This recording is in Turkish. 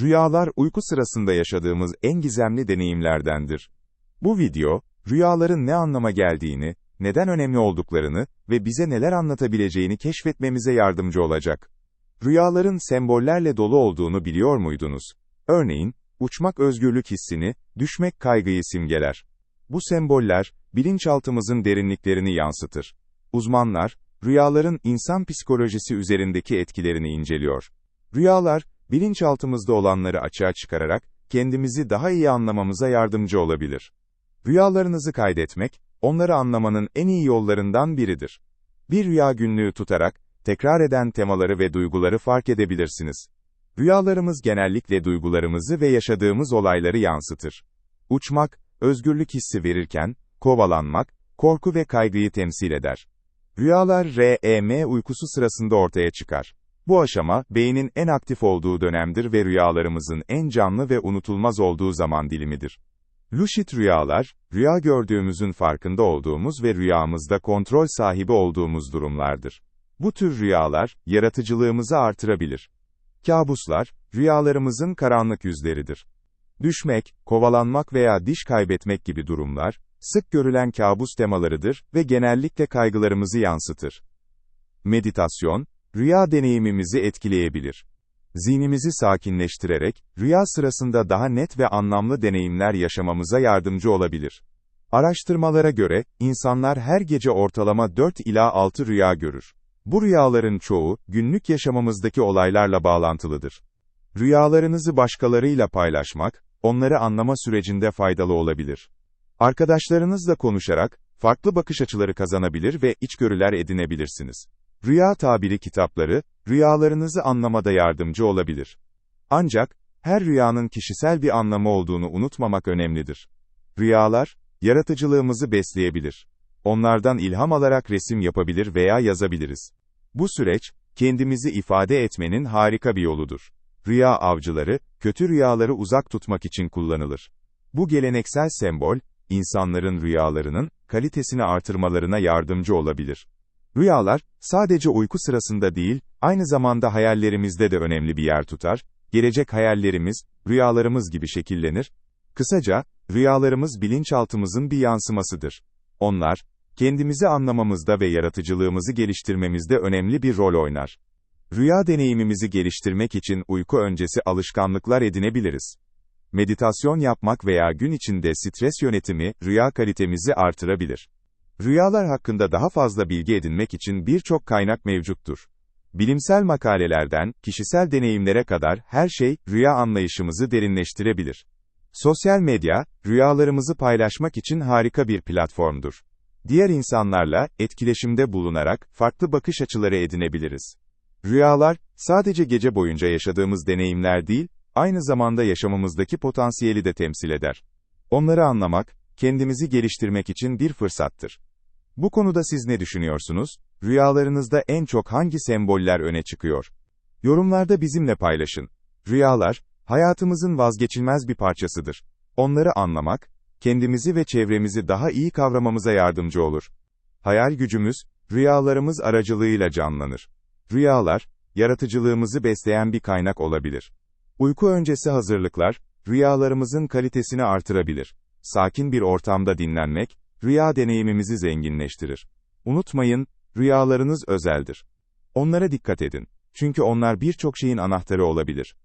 Rüyalar uyku sırasında yaşadığımız en gizemli deneyimlerdendir. Bu video, rüyaların ne anlama geldiğini, neden önemli olduklarını ve bize neler anlatabileceğini keşfetmemize yardımcı olacak. Rüyaların sembollerle dolu olduğunu biliyor muydunuz? Örneğin, uçmak özgürlük hissini, düşmek kaygıyı simgeler. Bu semboller, bilinçaltımızın derinliklerini yansıtır. Uzmanlar, rüyaların insan psikolojisi üzerindeki etkilerini inceliyor. Rüyalar, bilinçaltımızda olanları açığa çıkararak, kendimizi daha iyi anlamamıza yardımcı olabilir. Rüyalarınızı kaydetmek, onları anlamanın en iyi yollarından biridir. Bir rüya günlüğü tutarak, tekrar eden temaları ve duyguları fark edebilirsiniz. Rüyalarımız genellikle duygularımızı ve yaşadığımız olayları yansıtır. Uçmak, özgürlük hissi verirken, kovalanmak, korku ve kaygıyı temsil eder. Rüyalar REM uykusu sırasında ortaya çıkar. Bu aşama, beynin en aktif olduğu dönemdir ve rüyalarımızın en canlı ve unutulmaz olduğu zaman dilimidir. Lucid rüyalar, rüya gördüğümüzün farkında olduğumuz ve rüyamızda kontrol sahibi olduğumuz durumlardır. Bu tür rüyalar, yaratıcılığımızı artırabilir. Kabuslar, rüyalarımızın karanlık yüzleridir. Düşmek, kovalanmak veya diş kaybetmek gibi durumlar, sık görülen kabus temalarıdır ve genellikle kaygılarımızı yansıtır. Meditasyon, rüya deneyimimizi etkileyebilir. Zihnimizi sakinleştirerek, rüya sırasında daha net ve anlamlı deneyimler yaşamamıza yardımcı olabilir. Araştırmalara göre, insanlar her gece ortalama 4 ila 6 rüya görür. Bu rüyaların çoğu, günlük yaşamımızdaki olaylarla bağlantılıdır. Rüyalarınızı başkalarıyla paylaşmak, onları anlama sürecinde faydalı olabilir. Arkadaşlarınızla konuşarak, farklı bakış açıları kazanabilir ve içgörüler edinebilirsiniz. Rüya tabiri kitapları, rüyalarınızı anlamada yardımcı olabilir. Ancak, her rüyanın kişisel bir anlamı olduğunu unutmamak önemlidir. Rüyalar, yaratıcılığımızı besleyebilir. Onlardan ilham alarak resim yapabilir veya yazabiliriz. Bu süreç, kendimizi ifade etmenin harika bir yoludur. Rüya avcıları, kötü rüyaları uzak tutmak için kullanılır. Bu geleneksel sembol, insanların rüyalarının, kalitesini artırmalarına yardımcı olabilir. Rüyalar, sadece uyku sırasında değil, aynı zamanda hayallerimizde de önemli bir yer tutar, gelecek hayallerimiz, rüyalarımız gibi şekillenir. Kısaca, rüyalarımız bilinçaltımızın bir yansımasıdır. Onlar, kendimizi anlamamızda ve yaratıcılığımızı geliştirmemizde önemli bir rol oynar. Rüya deneyimimizi geliştirmek için uyku öncesi alışkanlıklar edinebiliriz. Meditasyon yapmak veya gün içinde stres yönetimi, rüya kalitemizi artırabilir. Rüyalar hakkında daha fazla bilgi edinmek için birçok kaynak mevcuttur. Bilimsel makalelerden, kişisel deneyimlere kadar her şey, rüya anlayışımızı derinleştirebilir. Sosyal medya, rüyalarımızı paylaşmak için harika bir platformdur. Diğer insanlarla, etkileşimde bulunarak, farklı bakış açıları edinebiliriz. Rüyalar, sadece gece boyunca yaşadığımız deneyimler değil, aynı zamanda yaşamımızdaki potansiyeli de temsil eder. Onları anlamak, kendimizi geliştirmek için bir fırsattır. Bu konuda siz ne düşünüyorsunuz? Rüyalarınızda en çok hangi semboller öne çıkıyor? Yorumlarda bizimle paylaşın. Rüyalar, hayatımızın vazgeçilmez bir parçasıdır. Onları anlamak, kendimizi ve çevremizi daha iyi kavramamıza yardımcı olur. Hayal gücümüz, rüyalarımız aracılığıyla canlanır. Rüyalar, yaratıcılığımızı besleyen bir kaynak olabilir. Uyku öncesi hazırlıklar, rüyalarımızın kalitesini artırabilir. Sakin bir ortamda dinlenmek, rüya deneyimimizi zenginleştirir. Unutmayın, rüyalarınız özeldir. Onlara dikkat edin. Çünkü onlar birçok şeyin anahtarı olabilir.